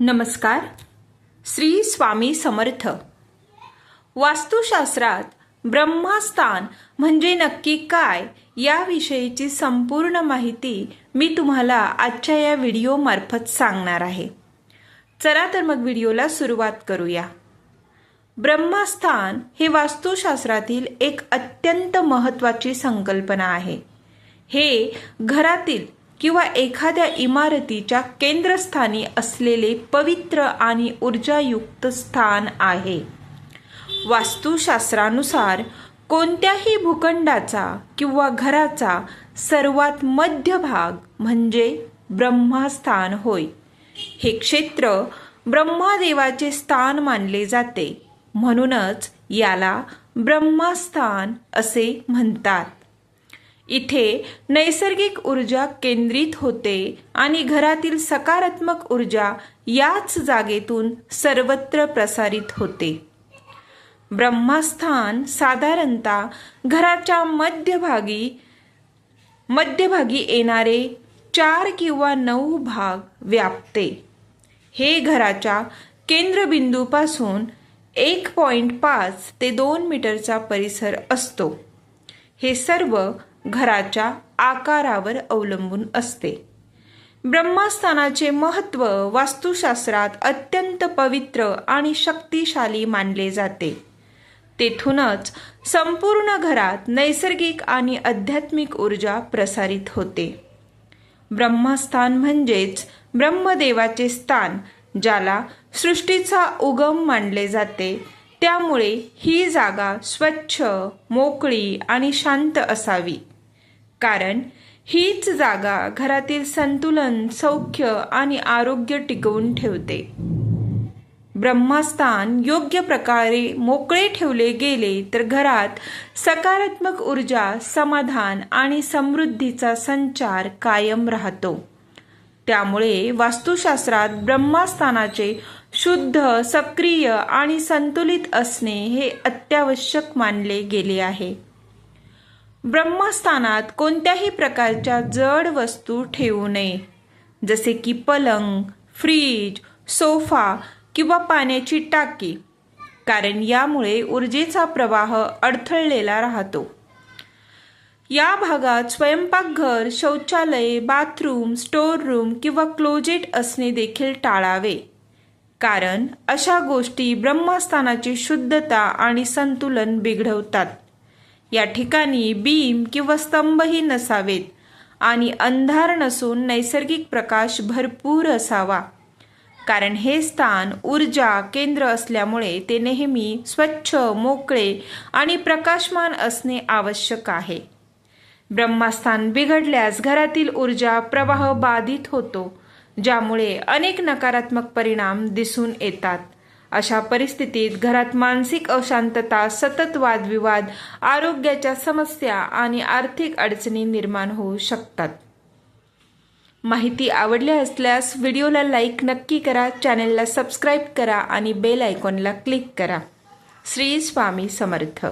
नमस्कार. श्री स्वामी समर्थ. वास्तुशास्त्रात ब्रह्मास्थान म्हणजे नक्की काय याविषयीची संपूर्ण माहिती मी तुम्हाला आजच्या या व्हिडिओमार्फत सांगणार आहे. चला तर मग व्हिडिओला सुरुवात करूया. ब्रह्मास्थान हे वास्तुशास्त्रातील एक अत्यंत महत्त्वाची संकल्पना आहे. हे घरातील किंवा एखाद्या इमारतीच्या केंद्रस्थानी असलेले पवित्र आणि ऊर्जायुक्त स्थान आहे. वास्तुशास्त्रानुसार कोणत्याही भूखंडाचा किंवा घराचा सर्वात मध्य भाग म्हणजे ब्रह्मास्थान होय. हे क्षेत्र ब्रह्मादेवाचे स्थान मानले जाते. म्हणूनच याला ब्रह्मास्थान असे म्हणतात. इथे नैसर्गिक ऊर्जा केंद्रित होते आणि घरातील सकारात्मक ऊर्जा याच जागेतून सर्वत्र प्रसारित होते. ब्रह्मस्थान साधारणतः घराच्या मध्यभागी मध्यभागी येणारे चार किंवा नऊ भाग व्यापते. हे घराच्या केंद्रबिंदूपासून एक पॉईंट पाच ते दोन मीटरचा परिसर असतो. हे सर्व घराच्या आकारावर अवलंबून असते. ब्रह्मस्थानाचे महत्त्व वास्तुशास्त्रात अत्यंत पवित्र आणि शक्तिशाली मानले जाते. तेथूनच संपूर्ण घरात नैसर्गिक आणि आध्यात्मिक ऊर्जा प्रसारित होते. ब्रह्मस्थान म्हणजेच ब्रह्मदेवाचे स्थान ज्याला सृष्टीचा उगम मानले जाते. त्यामुळे ही जागा स्वच्छ मोकळी आणि शांत असावी. कारण हीच जागा घरातील संतुलन सौख्य आणि आरोग्य टिकवून ठेवते. ब्रह्मस्थान योग्य प्रकारे मोकळे ठेवले गेले तर घरात सकारात्मक ऊर्जा समाधान आणि समृद्धीचा संचार कायम राहतो. त्यामुळे वास्तुशास्त्रात ब्रह्मस्थानाचे शुद्ध सक्रिय आणि संतुलित असणे हे अत्यावश्यक मानले गेले आहे. ब्रह्मस्थानात कोणत्याही प्रकारच्या जड वस्तू ठेवू नये. जसे की पलंग फ्रीज सोफा किंवा पाण्याची टाकी. कारण यामुळे ऊर्जेचा प्रवाह अडथळलेला राहतो. या भागात स्वयंपाकघर शौचालय बाथरूम स्टोर रूम किंवा क्लोजेट असणे देखील टाळावे. कारण अशा गोष्टी ब्रह्मस्थानाची शुद्धता आणि संतुलन बिघडवतात. या ठिकाणी बीम किंवा स्तंभही नसावेत आणि अंधार नसून नैसर्गिक प्रकाश भरपूर असावा. कारण हे स्थान ऊर्जा केंद्र असल्यामुळे ते नेहमी स्वच्छ मोकळे आणि प्रकाशमान असणे आवश्यक आहे. ब्रह्मास्थान बिघडल्यास घरातील ऊर्जा प्रवाह बाधित होतो ज्यामुळे अनेक नकारात्मक परिणाम दिसून येतात. अशा परिस्थितीत घरात मानसिक अशांतता सतत वादविवाद आरोग्याच्या समस्या आणि आर्थिक अडचणी निर्माण होऊ शकतात. माहिती आवडली असल्यास व्हिडिओला लाईक नक्की करा चॅनेलला सबस्क्राईब करा आणि बेल आयकॉनला क्लिक करा. श्री स्वामी समर्थ.